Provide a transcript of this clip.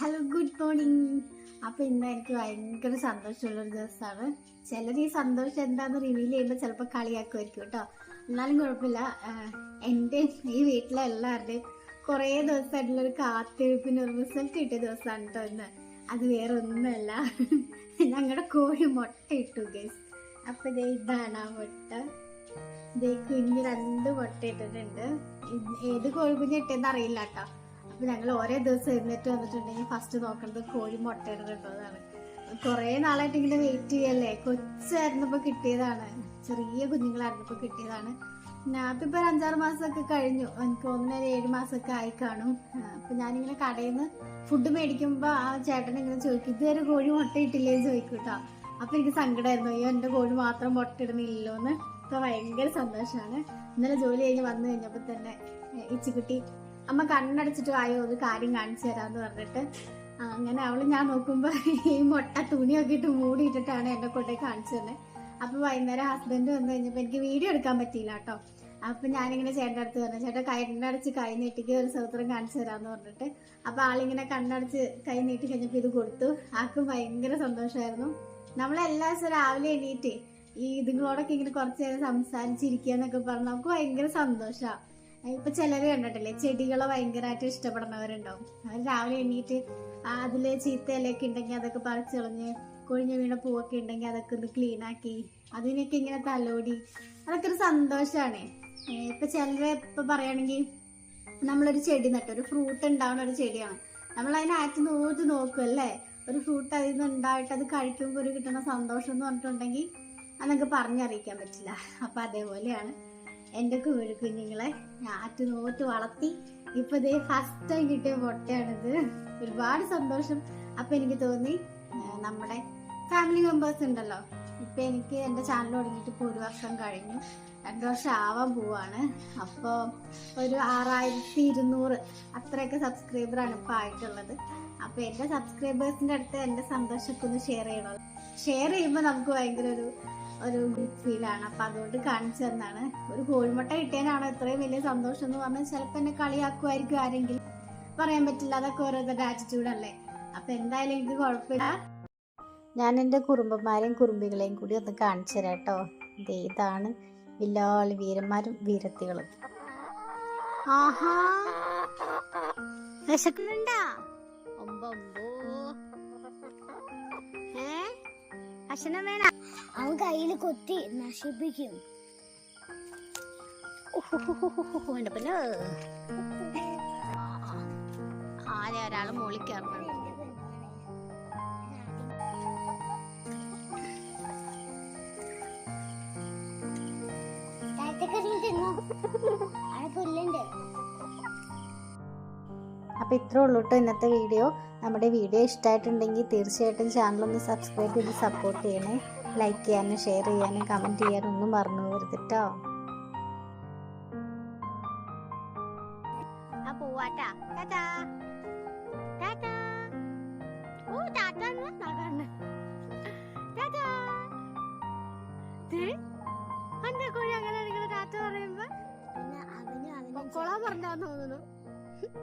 Hello good morning അപ്പോൾ ഇന്ന് എനിക്ക് ഭയങ്കര സന്തോഷമുള്ളൊരു ദിവസമാണ്. ചിലർ ഈ സന്തോഷം എന്താണെന്ന് റിവീൽ ചെയ്യുമ്പോൾ ചിലപ്പോൾ കളിയാക്കുമായിരിക്കും കേട്ടോ. എന്നാലും കുഴപ്പമില്ല. എന്റെ ഈ വീട്ടിലെ എല്ലാവരുടെയും കുറേ ദിവസമായിട്ടുള്ളൊരു കാത്തിരിപ്പിന് ഒരു റിസൾട്ട് കിട്ടിയ ദിവസമാണ് കേട്ടോ ഇന്ന്. അത് വേറെ ഒന്നുമല്ല. ഞങ്ങളുടെ കോഴി മുട്ട ഇട്ടു ഗൈസ് അപ്പോൾ ഇതേ ഇതാണ് ആ മുട്ട. ഇതേ കുഞ്ഞ് രണ്ട് മുട്ട ഇട്ടിട്ടുണ്ട്. ഏത് ഏത് കോഴിക്കുഞ്ഞ് ഇട്ടെന്ന് അറിയില്ല കേട്ടോ. അപ്പൊ ഞങ്ങൾ ഓരോ ദിവസം എഴുന്നേറ്റ് വന്നിട്ടുണ്ടെങ്കിൽ ഫസ്റ്റ് നോക്കേണ്ടത് കോഴി മുട്ട കുറേ നാളായിട്ട് ഇങ്ങനെ വെയിറ്റ് ചെയ്യല്ലേ? കൊച്ചായിരുന്നപ്പോ കിട്ടിയതാണ്. ചെറിയ കുഞ്ഞുങ്ങളായിരുന്നപ്പോ കിട്ടിയതാണ്. ഞാനിപ്പോ ഇപ്പൊ ഒരു അഞ്ചാറ് മാസമൊക്കെ കഴിഞ്ഞു. എനിക്ക് ഒന്നര ഏഴ് മാസമൊക്കെ ആയി കാണും. അപ്പോൾ അപ്പൊ ഞാനിങ്ങനെ കടയിൽ നിന്ന് ഫുഡ് മേടിക്കുമ്പോ ആ ചേട്ടൻ ഇങ്ങനെ ചോദിക്കും ഇതുവരെ കോഴി മുട്ട ഇട്ടില്ലേ? ചോദിക്കും കേട്ടോ. അപ്പൊ എനിക്ക് സങ്കടമായിരുന്നു അയ്യോ എന്റെ കോഴി മാത്രം മുട്ട ഇടുന്നില്ലല്ലോ എന്ന്. ഇപ്പൊ ഭയങ്കര സന്തോഷമാണ്. ഇന്നലെ ജോലി കഴിഞ്ഞ് വന്നു കഴിഞ്ഞപ്പോ തന്നെ ഇച്ചിക്കുട്ടി അമ്മ കണ്ണടച്ചിട്ട് ആയോ ഒരു കാര്യം കാണിച്ചു തരാന്ന് പറഞ്ഞിട്ട്. അങ്ങനെ അവൾ ഞാൻ നോക്കുമ്പോ ഈ മുട്ട തുണിയൊക്കെ ഇട്ട് മൂടിയിട്ടിട്ടാണ് എന്നെ കൊണ്ടേ കാണിച്ചു തന്നെ. അപ്പൊ വൈകുന്നേരം ഹസ്ബൻഡ് വന്നു കഴിഞ്ഞപ്പോ എനിക്ക് വീഡിയോ എടുക്കാൻ പറ്റിയില്ല കേട്ടോ. അപ്പൊ ഞാനിങ്ങനെ ചേട്ടന്റെ അടുത്ത് പറഞ്ഞു ചേട്ടൻ കണ്ണടച്ച് കൈ നീട്ടിക്ക് ഒരു സൂത്രം കാണിച്ചു തരാന്ന് പറഞ്ഞിട്ട്. അപ്പൊ ആളിങ്ങനെ കണ്ണടച്ച് കൈ നീട്ടി കഴിഞ്ഞപ്പോ ഇത് കൊടുത്തു. ആൾക്കും ഭയങ്കര സന്തോഷമായിരുന്നു നമ്മളെല്ലാ ദിവസവും രാവിലെ എണീറ്റ് ഈ ഇതുങ്ങളോടൊക്കെ ഇങ്ങനെ കുറച്ച് നേരം സംസാരിച്ചിരിക്കുക എന്നൊക്കെ പറഞ്ഞു നമുക്ക് ഭയങ്കര സന്തോഷമാണ് ഇപ്പൊ ചിലര് കണ്ടിട്ടില്ലേ ചെടികളെ ഭയങ്കരമായിട്ട് ഇഷ്ടപ്പെടുന്നവരുണ്ടാവും. അവർ രാവിലെ എണീറ്റ് അതിൽ ചീത്ത ഇലയൊക്കെ ഉണ്ടെങ്കിൽ അതൊക്കെ പറിച്ചു കളഞ്ഞ് കൊഴിഞ്ഞു വീണ പൂവൊക്കെ ഉണ്ടെങ്കിൽ അതൊക്കെ ഒന്ന് ക്ലീൻ ആക്കി അതിനൊക്കെ ഇങ്ങനെ തലോടി. അതൊക്കെ ഒരു സന്തോഷമാണ് ഇപ്പൊ ചിലര് ഇപ്പൊ പറയുകയാണെങ്കിൽ നമ്മളൊരു ചെടി നട്ടു ഒരു ഫ്രൂട്ട് ഉണ്ടാവുന്ന ഒരു ചെടിയാണ്. നമ്മൾ അതിനെ ആറ്റി നോക്കി നോക്കും അല്ലേ? ഒരു ഫ്രൂട്ട് അതിൽ നിന്ന് ഉണ്ടായിട്ട് അത് കഴിക്കുമ്പോൾ ഒരു കിട്ടുന്ന സന്തോഷം എന്ന് പറഞ്ഞിട്ടുണ്ടെങ്കിൽ അത് നമുക്ക് പറഞ്ഞറിയിക്കാൻ പറ്റില്ല. അപ്പൊ അതേപോലെയാണ്. എന്റെ കുഴി കുഞ്ഞുങ്ങളെ ഞാൻ നോട്ട് വളർത്തി. ഇപ്പൊ ഇതേ ഫസ്റ്റ് ടൈം കിട്ടിയ മുട്ടയാണിത്. ഒരുപാട് സന്തോഷം. അപ്പൊ എനിക്ക് തോന്നി നമ്മുടെ ഫാമിലി മെമ്പേഴ്സ് ഉണ്ടല്ലോ. ഇപ്പൊ എനിക്ക് എന്റെ ചാനൽ തുടങ്ങിയിട്ട് ഇപ്പോൾ ഒരു വർഷം കഴിഞ്ഞു. രണ്ടു വർഷം ആവാൻ പോവാണ്. അപ്പോൾ ഒരു ആറായിരത്തി ഇരുന്നൂറ് അത്രയൊക്കെ സബ്സ്ക്രൈബറാണ് ഇപ്പോൾ ആയിട്ടുള്ളത്. അപ്പോൾ എന്റെ സബ്സ്ക്രൈബേഴ്സിന്റെ അടുത്ത് എന്റെ സന്തോഷമൊക്കെ ഒന്ന് ഷെയർ ചെയ്യണം? ഷെയർ ചെയ്യുമ്പോൾ നമുക്ക് ഭയങ്കര ഒരു ഒരു ഫീലാണ് അപ്പം അതുകൊണ്ട് കാണിച്ചു തന്നാണ് ഒരു കോഴിമുട്ട കിട്ടിയാനാണോ ഇത്രയും വലിയ സന്തോഷം എന്ന് പറഞ്ഞാൽ ചിലപ്പോൾ എന്നെ കളിയാക്കുമായിരിക്കും ആരെങ്കിലും. പറയാൻ പറ്റില്ല. അതൊക്കെ ഓരോരുത്തരുടെ ആറ്റിറ്റ്യൂഡ് അല്ലേ? അപ്പം എന്തായാലും എനിക്ക് കുഴപ്പമില്ല. ഞാൻ എന്റെ കുറുമ്പന്മാരെയും കുറുമ്പികളെയും കൂടി ഒന്ന് കാണിച്ചു തരാം കേട്ടോ. ഇതാണ് വില്ലാളി വീരന്മാരും വീരത്തികളും. ആഹാ. വിശക്കുന്നുണ്ടാ? ഒമ്പോ. ഭക്ഷണം വേണം. അവൻ കയ്യിൽ കൊത്തി നശിപ്പിക്കും. എന്റെ പിന്നെ ആരെ ഒരാൾ മുകളിൽ കയറണം പുല്ലുണ്ട് അപ്പോൾ ഇത്രേ ഉള്ളൂ കേട്ടോ ഇന്നത്തെ വീഡിയോ. നമ്മുടെ വീഡിയോ ഇഷ്ടമായിട്ടുണ്ടെങ്കിൽ തീർച്ചയായിട്ടും ചാനലൊന്ന് ഒന്ന് സബ്സ്ക്രൈബ് ചെയ്ത് സപ്പോർട്ട് ചെയ്യണേ. ലൈക്ക് ചെയ്യാനും ഷെയർ ചെയ്യാനും കമന്റ് ചെയ്യാനും ഒന്നും മറന്നു പോകരുത് കേട്ടോ പോവാട്ടാ ടാറ്റാ. ടാറ്റാ. ഓ ടാറ്റ ടാറ്റാ. അന്റെ കോഴി അങ്ങനെ ടാറ്റ പറയുമ്പോ? കൊള പറഞ്ഞാന്ന് തോന്നുന്നു.